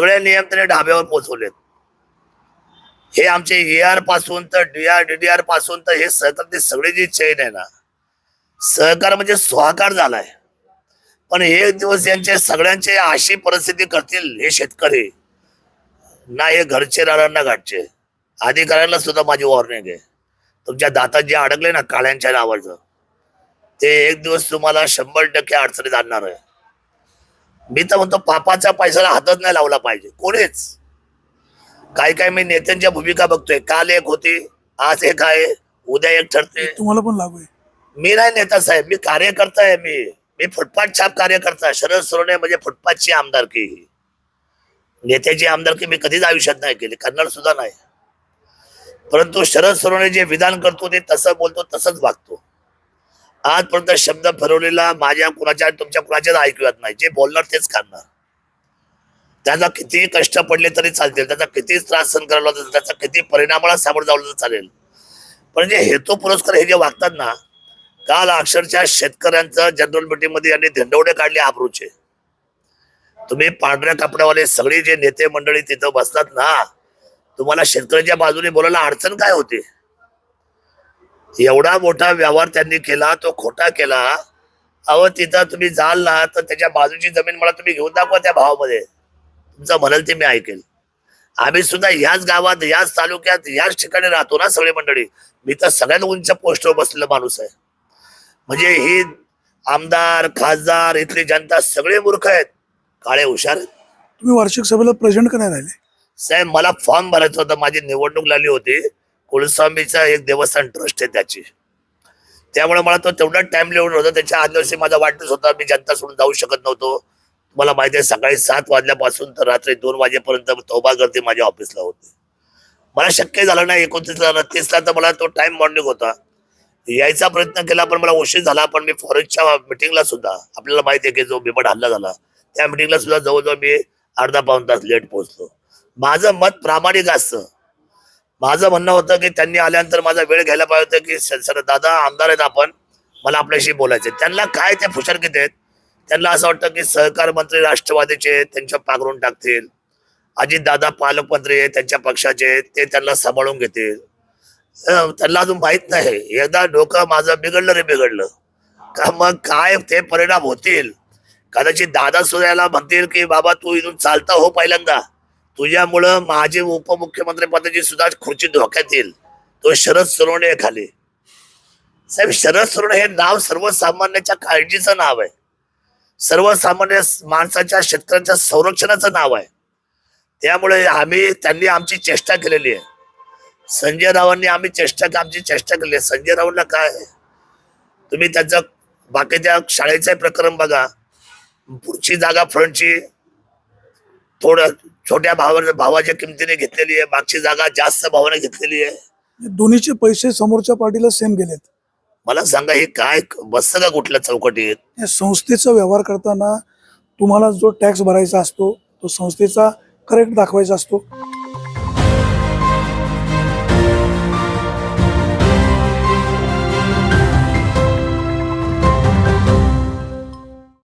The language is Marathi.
सगळे नियम त्याने ढाब्यावर पोहोचवलेत. हे आमचे ए आरपासून तर डी डीआर डीडीआरपासून तर हे सहकार ते सगळे जी चेन आहे ना सहकार म्हणजे स्वाकार झालाय. पण एक दिवस यांचे सगळ्यांचे अशी परिस्थिती करतील हे शेतकरी. ना हे घरचे राहणार ना घाटचे अधिकाऱ्यांना सुद्धा माझी वॉर्निंग आहे. तुमच्या दातात जे अडकले ना काळ्यांच्या नावाचं. ते एक दिवस तुम्हाला शंभर टक्के अडचणीत आणणार आहे. मी तर म्हणतो पापाच्या पैशाला हातच नाही लावला पाहिजे. कोणीच? काय काय मी नेत्यांच्या भूमिका बघतोय. काल एक होती आज एक आहे उद्या एक ठरते. तुम्हाला पण लागू आहे. मी नाही नेता साहेब मी कार्यकर्ता आहे मी. मी फुटपाथ छाप कार्यकर्ता शरद सोनवणे म्हणजे फुटपाथची आमदारकी ही. नेत्याची आमदारकी मी कधीच आयुष्यात नाही केली करणार सुद्धा नाही. परंतु शरद सोनवणे जे विधान करतो ते तसं बोलतो तसंच वागतो. आजपर्यंत शब्द फिरवलेला माझ्या कुणाच्या तुमच्या कुणाच्याच ऐकूयात नाही. जे बोलणार तेच करणार त्याचा कितीही कष्ट पडले तरी चालतील. त्याचा किती त्रास सहन करायला त्याचा किती परिणामाला सामोरं जावलं तर चालेल. पण जे हेतू पुरस्कार हे जे वागतात ना काल अक्षरशः शेतकऱ्यांचं जनरल मिटिंगमध्ये यांनी धंडवडे काढले आबरूचे. तुम्ही पांढऱ्या कपड्यावाले सगळे जे नेते मंडळी तिथं बसतात ना तुम्हाला शेतकऱ्याच्या बाजूने बोलायला अडचण काय होते? एवढा मोठा व्यवहार त्यांनी केला तो खोटा केला अहो तिथं तुम्ही जाल ना तर त्याच्या बाजूची जमीन मला तुम्ही घेऊन दाखवा त्या भावामध्ये. तुमचं म्हणाल ते मी ऐकेल. आम्ही सुद्धा ह्याच गावात ह्याच तालुक्यात ह्याच ठिकाणी राहतो ना सगळे मंडळी. मी तर सगळ्यात उंच पोस्टवर बसलेला माणूस आहे. म्हणजे ही आमदार खासदार इथली जनता सगळे मूर्ख आहेत. काळे हुशार. तुम्ही वार्षिक सभेला प्रेझेंट का नाही राहिले? साहेब मला फॉर्म भरायचा होता. माझी निवडणूक लागली होती. कुलस्वामीचा एक देवस्थान ट्रस्ट आहे त्याची. त्यामुळे मला तो तेवढा टाइम लिहून होता. त्याच्या आदल्या दिवशी माझा वाटच होता. मी जनता सोडून जाऊ शकत नव्हतो. मला माहिती आहे सकाळी सात वाजल्यापासून तर रात्री दोन वाजेपर्यंत तोबा गर्दी माझ्या ऑफिसला होती. मला शक्य झालं नाही एकोणतीसला तीसला तर मला तो टाइम मॉर्निंग होता. यायचा प्रयत्न केला पण मला उशीर झाला. पण मी फॉरेस्टच्या मिटिंगला सुद्धा आपल्याला माहिती आहे की जो बिबट हल्ला झाला त्या मिटिंगला सुद्धा जवळजवळ मी अर्धा पाऊन तास लेट पोहोचलो. माझं मत प्रामाणिक असतं. माझं म्हणणं होतं की त्यांनी आल्यानंतर माझा वेळ घ्यायला पाहिजे होतं की सर सर दादा आमदार आहेत आपण. मला आपल्याशी बोलायचं त्यांना काय ते फुशरकीत आहेत? त्यांना असं वाटतं की सहकार मंत्री राष्ट्रवादीचे त्यांच्या पांघरून टाकतील. अजितदादा पालकमंत्री आहेत त्यांच्या पक्षाचे ते त्यांना सांभाळून घेतील. त्यांना अजून माहीत नाही. एकदा डोकं माझं बिघडलं रे बिघडलं. का मग काय ते परिणाम होतील? कदाचित दादा सुद्धा याला म्हणतील की बाबा तू इथून चालता हो पहिल्यांदा. तुझ्यामुळं माझे उपमुख्यमंत्री पदाची सुद्धा खुर्ची धोक्यात येईल. तो शरद सोनवणे खाली. साहेब शरद सोनवणे हे नाव सर्वसामान्याच्या काळजीचं नाव आहे. सर्वसामान्य माणसाच्या शेतकऱ्यांच्या संरक्षणाचं नाव आहे. त्यामुळे आम्ही त्यांनी आमची चेष्टा केलेली आहे. संजय रावांनी आम्ही चेष्टा आमची चेष्टा केली आहे. संजय रावांना काय तुम्ही त्यांचं बाकीच्या शाळेचा प्रकरण बघा. पुढची जागा फ्रंटची. थोडं छोट्या भावा भावाच्या किमतीने घेतलेली आहे मागची जागा जास्त भावाने घेतलेली आहे. दोन्हीचे पैसे समोरच्या पार्टीला सेम गेलेत. मला सांगा हे काय बसतं का कुठल्या चौकटीत? या संस्थेचा व्यवहार करताना तुम्हाला जो टॅक्स भरायचा असतो तो संस्थेचा करेक्ट दाखवायचा असतो.